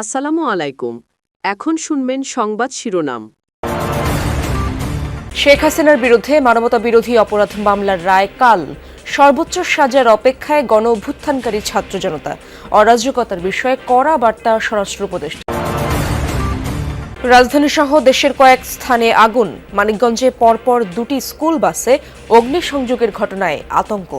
আসসালামু আলাইকুম। এখন শুনবেন সংবাদ শিরোনাম। শেখ হাসিনার বিরুদ্ধে মানবতা বিরোধী অপরাধ মামলার রায় কাল। সর্বোচ্চ সাজার অপেক্ষায় গণ অভ্যুত্থানকারী ছাত্র জনতা। অরাজকতার বিষয়ে কড়া বার্তা স্বরাষ্ট্র উপদেষ্টা। রাজধানী সহ দেশের কয়েক স্থানে আগুন। মানিকগঞ্জে পরপর দুটি স্কুল বাসে অগ্নিসংযোগের ঘটনায় আতঙ্ক।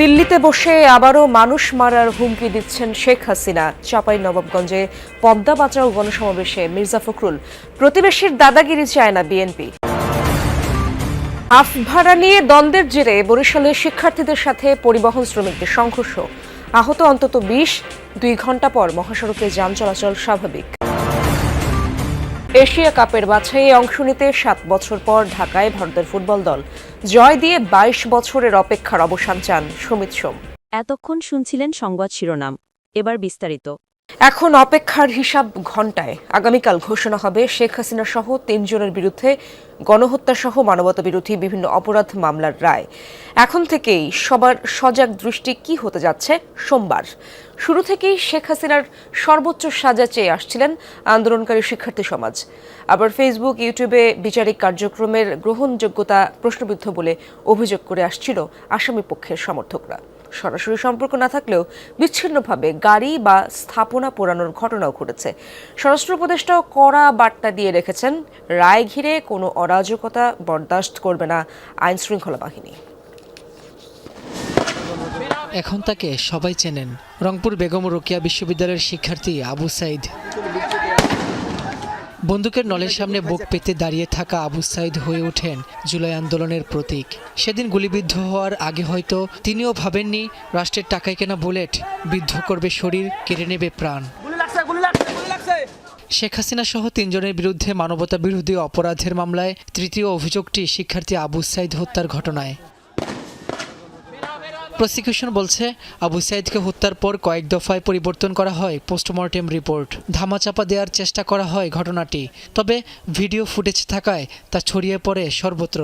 দিল্লিতে বসে আবারও মানুষ মারার হুমকি দিচ্ছেন শেখ হাসিনা। চাপাই নবাবগঞ্জে পদ্মা বাঁচাও গণসমাবেশে মির্জা ফখরুল। প্রতিবেশীর দাদাগিরি চায় না বিএনপি। আফ ভাড়া নিয়ে দ্বন্দ্বের জেরে বরিশালে শিক্ষার্থীদের সাথে পরিবহন শ্রমিকদের সংঘর্ষ। আহত অন্তত বিশ, দুই ঘণ্টা পর মহাসড়কে যান চলাচল স্বাভাবিক। এশিয়া কাপের বাছাইয়ে অংশ নিতে সাত বছর পর ঢাকায় ভারতের ফুটবল দল। জয় দিয়ে বাইশ বছরের অপেক্ষার অবসান চান সুমিত সোম। এতক্ষণ শুনছিলেন সংবাদ শিরোনাম। এবার বিস্তারিত। এখন অপেক্ষার হিসাব ঘন্টায় আগামীকাল ঘোষণা হবে শেখ হাসিনা সহ তিনজনের বিরুদ্ধে গণহত্যা সহ মানবতা বিরোধী বিভিন্ন অপরাধ মামলার রায়। এখন থেকেই সবার সজাগ দৃষ্টি কি হতে যাচ্ছে সোমবার। শুরু থেকেই শেখ হাসিনার সর্বোচ্চ সাজা চেয়ে আসছিলেন আন্দোলনকারী শিক্ষার্থী সমাজ। আবার ফেসবুক, ইউটিউবে বিচারিক কার্যক্রমের গ্রহণযোগ্যতা প্রশ্নবিদ্ধ বলে অভিযোগ করে আসছিল আসামি পক্ষের সমর্থকরা। সরাসরি সম্পর্ক না থাকলেও বিচ্ছিন্নভাবে গাড়ি বা স্থাপনা পোড়ানোর ঘটনাও ঘটেছে। স্বরাষ্ট্র উপদেষ্টাও কড়া বার্তা দিয়ে রেখেছেন, রায় ঘিরে কোনো অরাজকতা বরদাস্ত করবে না আইন শৃঙ্খলা বাহিনী। এখন তাকে সবাই চেনেন, রংপুর বেগম রোকিয়া বিশ্ববিদ্যালয়ের শিক্ষার্থী আবু সাইদ। বন্দুকের নলের সামনে বুক পেতে দাঁড়িয়ে থাকা আবু সাইদ হয়ে ওঠেন জুলাই আন্দোলনের প্রতীক। সেদিন গুলিবিদ্ধ হওয়ার আগে হয়তো তিনিও ভাবেননি রাষ্ট্রের টাকায় কেনা বুলেট বিদ্ধ করবে শরীর কেড়ে নেবে প্রাণ। শেখ হাসিনা সহ তিনজনের বিরুদ্ধে মানবতা বিরোধী অপরাধের মামলায় তৃতীয় অভিযোগটি শিক্ষার্থী আবু সাইদ হত্যার ঘটনায়। প্রসিকিউশন বলছে আবু সাইদকে হত্যার পর কয়েক দফায় পরিবর্তন করা হয় পোস্টমর্টেম রিপোর্ট ধামাচাপা দেওয়ার চেষ্টা করা হয় ঘটনাটি তবে ভিডিও ফুটেজ থাকায় তা ছড়িয়ে পড়ে সর্বত্র।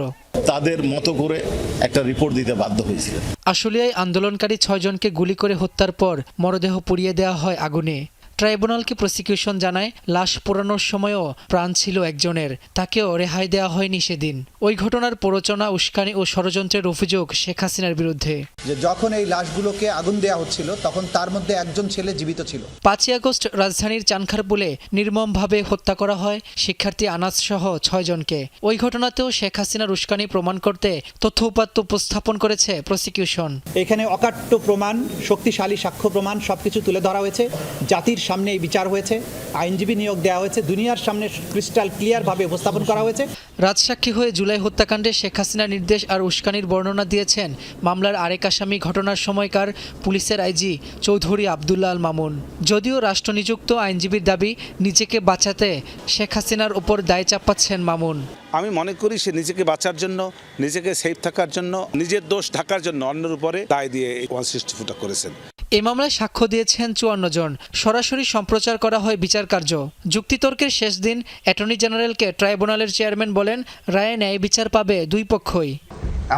তাদের মতো করে একটা রিপোর্ট দিতে বাধ্য হয়েছিল আসলে আন্দোলনকারী ছয়জনকে গুলি করে হত্যার পর মরদেহ পুড়িয়ে দেওয়া হয় আগুনে। ট্রাইব্যুনালকে প্রসিকিউশন জানায় লাশ পোড়ানোর সময়ও প্রাণ ছিল একজনের। তাকেও রেহাই দেওয়া হয়নি সেদিন। ওই ঘটনার প্ররোচনা উস্কানি ও ষড়যন্ত্রের অভিযোগ শেখ হাসিনার বিরুদ্ধে। যে যখন এই লাশগুলোকে আগুন দেওয়া হচ্ছিল তখন তার মধ্যে একজন ছেলে জীবিত ছিল। পাঁচই আগস্ট রাজধানীর চানখারপুলে নির্মমভাবে হত্যা করা হয় শিক্ষার্থী আনাস সহ ছয়জনকে ওই ঘটনাতেও শেখ হাসিনার উস্কানি প্রমাণ করতে তথ্য উপাত্ত উপস্থাপন করেছে প্রসিকিউশন। এখানে অকাট্য প্রমাণ শক্তিশালী সাক্ষ্য প্রমাণ সবকিছু তুলে ধরা হয়েছে। জাতির সামনে এই বিচার হয়েছে, আইনজীবী নিয়োগ দেওয়া হয়েছে, দুনিয়ার সামনে ক্রিস্টাল ক্লিয়ারভাবে উপস্থাপন করা হয়েছে। রাজসাক্ষী হয়ে জুলাই হত্যাকাণ্ডে শেখ হাসিনার নির্দেশ আর উস্কানির বর্ণনা দিয়েছেন মামলার আরেক আসামি ঘটনার সময়কার পুলিশের আইজি চৌধুরী আবদুল্লাহ আল মামুন। যদিও রাষ্ট্রনিযুক্ত আইনজীবীর দাবি, নিজেকে বাঁচাতে শেখ হাসিনার ওপর দায় চাপাচ্ছেন মামুন। আমি মনে করি সে নিজেকে বাঁচার জন্য নিজেকে সেফ থাকার জন্য নিজের দোষ ঢাকার জন্য অন্যের উপরে দায় দিয়ে ওয়ান সিক্সটি ফুটা করেছেন। এ মামলায় সাক্ষ্য দিয়েছেন চুয়ান্ন জন। সরাসরি সম্প্রচার করা হয় বিচার কার্য। যুক্তিতর্কের শেষ দিন অ্যাটর্নি জেনারেলকে ট্রাইব্যুনালের চেয়ারম্যান বলেন রায়ে ন্যায় বিচার পাবে দুই পক্ষই।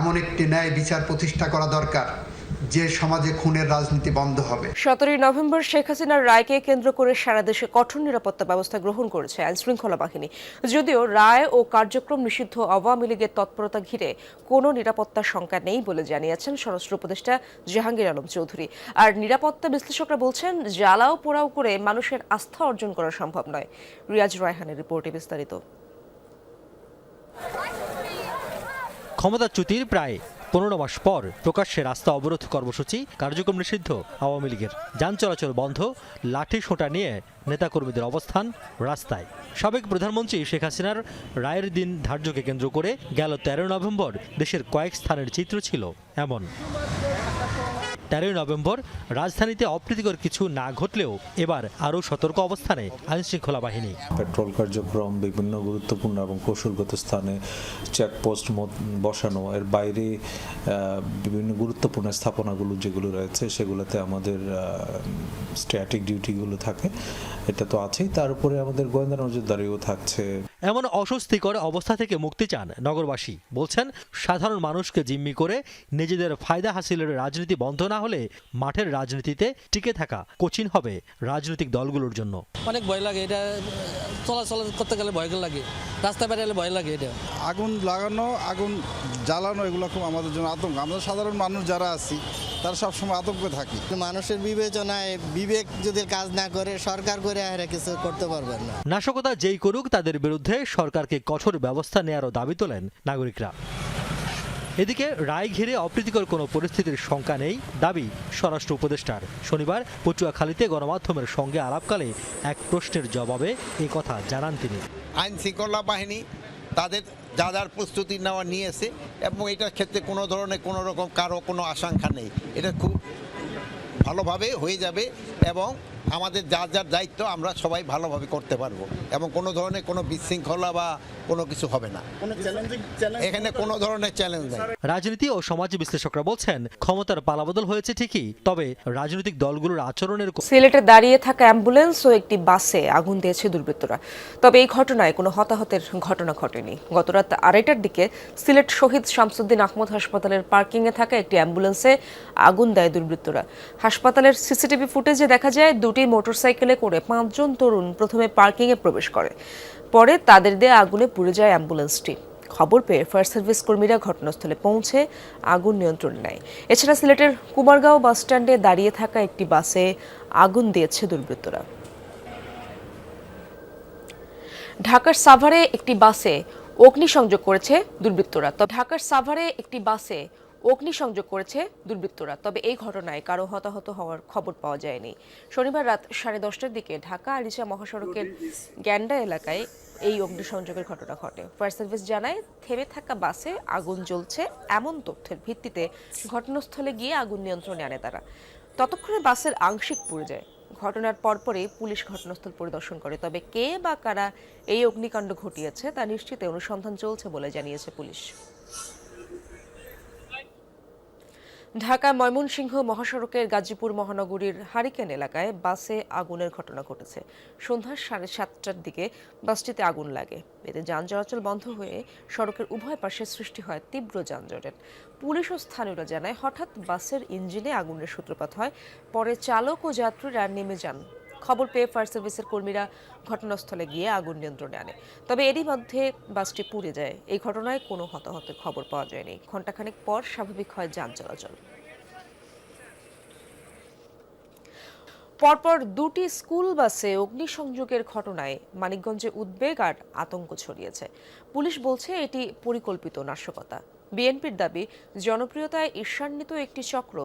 এমন একটি ন্যায় বিচার প্রতিষ্ঠা করা দরকার। যে সমাজে খুনের রাজনীতি বন্ধ হবে। সতেরোই নভেম্বর শেখ হাসিনার রায়কে কেন্দ্র করে সারা দেশে কঠোর নিরাপত্তা ব্যবস্থা গ্রহণ করেছে আইন শৃঙ্খলা বাহিনী। যদিও রায় ও কার্যক্রম নিষিদ্ধ আওয়ামী লীগের তৎপরতা ঘিরে কোনো নিরাপত্তার শঙ্কা নেই বলে জানিয়েছেন স্বরাষ্ট্র উপদেষ্টা জাহাঙ্গীর আলম চৌধুরী। আর নিরাপত্তা বিশ্লেষকরা বলছেন জ্বালাও পোড়াও করে মানুষের আস্থা অর্জন করা সম্ভব নয়। রিয়াজ রায়হানের রিপোর্টে বিস্তারিত। ক্ষমতাচ্যুতির প্রায় পনেরো মাস পর প্রকাশ্যে রাস্তা অবরোধ কর্মসূচি কার্যক্রম নিষিদ্ধ আওয়ামী লীগের। যান চলাচল বন্ধ, লাঠি সোঁটা নিয়ে নেতাকর্মীদের অবস্থান রাস্তায়। সাবেক প্রধানমন্ত্রী শেখ হাসিনার রায়ের দিন ধার্যকে কেন্দ্র করে গেল তেরো নভেম্বর দেশের কয়েক স্থানের চিত্র ছিল এমন। তেরোই নভেম্বর, রাজধানীতে অপ্রীতিকর কিছু না ঘটলেও এবার আরও সতর্ক অবস্থানে আইনশৃঙ্খলা বাহিনী। পেট্রোল কার্যক্রম বিভিন্ন গুরুত্বপূর্ণ এবং কৌশলগত স্থানে চেকপোস্ট বসানো, এর বাইরে বিভিন্ন গুরুত্বপূর্ণ স্থাপনাগুলো যেগুলো রয়েছে সেগুলোতে আমাদের স্ট্যাটিক ডিউটিগুলো থাকে, এটা তো আছেই। তার উপরে আমাদের গোয়েন্দা নজরদারিও থাকছে। এমন অস্বস্তিকর অবস্থা থেকে মুক্তি চান নগরবাসী। বলছেন সাধারণ মানুষকে জিম্মি করে নিজেদের ফায়দা হাসিলের রাজনীতি বন্ধ না হলে মাঠের রাজনীতিতে টিকে থাকা কঠিন হবে রাজনৈতিক দলগুলোর জন্য। অনেক ভয় লাগে এটা চলাচল করতে গেলে ভয় লাগে রাস্তা বেরোলে ভয় লাগে এটা। আগুন লাগানো আগুন জ্বালানো এগুলো খুব আমাদের জন্য আতঙ্ক। আমরা সাধারণ মানুষ যারা আছি তারা সবসময় আতঙ্কে থাকি। মানুষের বিবেচনায় বিবেক যদি কাজ না করে সরকার করে আর কিছু করতে পারবেন না। নাশকতা যেই করুক তাদের বিরুদ্ধে সরকারকে কঠোর ব্যবস্থা নেওয়ারও দাবি তোলেন নাগরিকরা। এদিকে রায় ঘিরে অপ্রীতিকর কোনো পরিস্থিতির শঙ্কা নেই দাবি স্বরাষ্ট্র উপদেষ্টার। শনিবার পটুয়াখালীতে গণমাধ্যমের সঙ্গে আলাপকালে এক প্রশ্নের জবাবে এই কথা জানান তিনি। আইন শৃঙ্খলা বাহিনী তাদের যা যার প্রস্তুতি নেওয়া নিয়েছে এবং এটার ক্ষেত্রে কোনো ধরনের কোনো রকম কারও কোনো আশঙ্কা নেই। এটা খুব ভালোভাবে হয়ে যাবে। এবং আমাদের যার যার দায়িত্ব আমরা সবাই ভালোভাবে করতে পারব এবং কোনো ধরনের কোনো বিশৃঙ্খলা বা কোনো কিছু হবে না। এখানে কোনো ধরনের চ্যালেঞ্জ নেই। রাজনীতি ও সমাজ বিশ্লেষকরা বলছেন ক্ষমতার পালাবদল হয়েছে ঠিকই তবে রাজনৈতিক দলগুলোর আচরণের সিলেটে দাঁড়িয়ে থাকা অ্যাম্বুলেন্স ও একটি বাসে আগুন দিয়েছে দুর্বৃত্তরা। তবে এই ঘটনায় কোনো হতাহতের ঘটনা ঘটেনি। গতরাত আড়াইটার দিকে সিলেট শহীদ শামসুদ্দিন আহমদ হাসপাতালের পার্কিংয়ে থাকা একটি অ্যাম্বুলেন্সে আগুন দেয় দুর্বৃত্তরা। হাসপাতালের সিসিটিভি ফুটেজে দেখা যায় দুটি মোটরসাইকেলে করে পাঁচজন তরুণ প্রথমে পার্কিংয়ে প্রবেশ করে। পরে তাদের দিয়ে আগুনে পুড়ে যায় অ্যাম্বুলেন্সটি। খবর পেয়ে ফায়ার সার্ভিস কর্মীরা ঘটনাস্থলে পৌঁছে আগুন নিয়ন্ত্রণে নেয়। এছাড়া সিলেটের কুমারগাঁও বাসস্ট্যান্ডে দাঁড়িয়ে থাকা একটি বাসে আগুন দিয়েছে দুর্বৃত্তরা। ঢাকার সাভারে একটি বাসে অগ্নিসংযোগ করেছে দুর্বৃত্তরা। তবে ঢাকার সাভারে একটি বাসে অগ্নিসংযোগ করেছে দুর্বৃত্তরা। তবে এই ঘটনায় কারও হতাহত হওয়ার খবর পাওয়া যায়নি। শনিবার রাত সাড়ে দশটার দিকে ঢাকা আরিচা মহাসড়কের গ্যান্ডা এলাকায় এই অগ্নিসংযোগের ঘটনা ঘটে। ফায়ার সার্ভিস জানায়, থেমে থাকা বাসে আগুন জ্বলছে। এমন তথ্যের ভিত্তিতে ঘটনাস্থলে গিয়ে আগুন নিয়ন্ত্রণে আনে তারা। ততক্ষণে বাসের আংশিক পুড়ে যায়। ঘটনার পরপরই পুলিশ ঘটনাস্থল পরিদর্শন করে। তবে কে বা কারা এই অগ্নিকাণ্ড ঘটিয়েছে তা নিশ্চিতে অনুসন্ধান চলছে বলে জানিয়েছে পুলিশ। ঢাকা ময়মনসিংহ মহাসড়কের গাজীপুর মহানগরীর হারিকেন এলাকায় বাসে আগুনের ঘটনা ঘটেছে। সন্ধ্যা সাড়ে সাতটার দিকে বাসটিতে আগুন লাগে। এতে যান চলাচল বন্ধ হয়ে সড়কের উভয় পাশে সৃষ্টি হয় তীব্র যানজটের। পুলিশ ও স্থানীয়রা জানায়, হঠাৎ বাসের ইঞ্জিনে আগুনের সূত্রপাত হয়। পরে চালক ও যাত্রীরা নেমে যান খবর পেয়ে ফায়ার সার্ভিসের কর্মীরা ঘটনাস্থলে গিয়ে আগুন নিয়ন্ত্রণে আনে। তবে এরই মধ্যে বাসটি পুড়ে যায়। এই ঘটনায় কোনো হতাহতের খবর পাওয়া যায়নি। ঘণ্টাখানেক পর স্বাভাবিক হয় যান চলাচল। পরপর দুটি স্কুল বাসে অগ্নিসংযোগের ঘটনায় মানিকগঞ্জে উদ্বেগ আর আতঙ্ক ছড়িয়েছে। পুলিশ বলছে এটি পরিকল্পিত নাশকতা। বিএনপির দাবি, জনপ্রিয়তায় ঈর্ষান্বিত একটি চক্র